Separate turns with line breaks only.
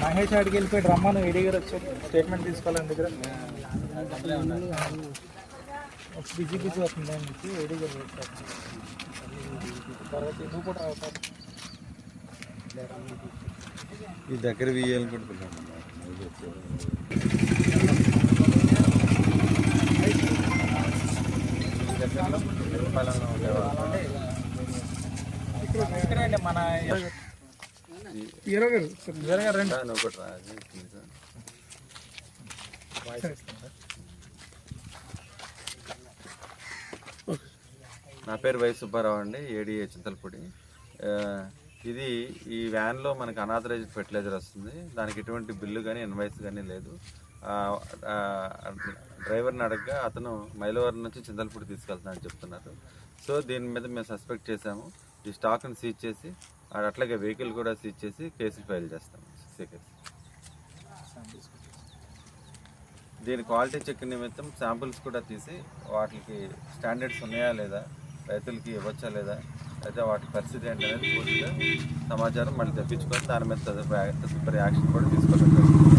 మహేష్ ఆడికి వెళ్ళిపోయి రమ్మను ఏడీ గారు వచ్చారు. స్టేట్మెంట్ తీసుకోవాలని దగ్గర. బిజీ బిజీ వస్తుంది అని చెప్పి ఏడీ గారు చేస్తారు తర్వాత నువ్వు కూడా రావు సార్.
ఈ దగ్గర వేయాలనుకుంటున్నాను
ఇక్కడే మన
నా పేరు వై సుబ్బారావు అండి ఏడిఏ చింతలపూడి. ఇది ఈ వ్యాన్లో మనకి అనాథరైజ్డ్ ఫెర్టిలైజర్ వస్తుంది. దానికి ఎటువంటి బిల్లు కానీ ఇన్వాయిస్ కానీ లేదు. డ్రైవర్ని అడగగా అతను మైలవరం నుంచి చింతలపూడి తీసుకెళ్తానని చెప్తున్నారు. సో దీని మీద మేము సస్పెక్ట్ చేసాము ఈ స్టాక్ని సీజ్ చేసి అట్లాగే వెహికల్ కూడా సీజ్ చేసి కేసులు ఫైల్ చేస్తాం సిక్సీ కేసు దీని క్వాలిటీ చెక్ నిమిత్తం శాంపుల్స్ కూడా తీసి వాటికి స్టాండర్డ్స్ ఉన్నాయా లేదా రైతులకి ఇవ్వచ్చా లేదా అయితే వాటి పరిస్థితి ఏంటనేది పూర్తిగా సమాచారం మళ్ళీ తెప్పించుకొని దాని మీద తదుపరి తదుపరి యాక్షన్ కూడా తీసుకోవడం జరుగుతుంది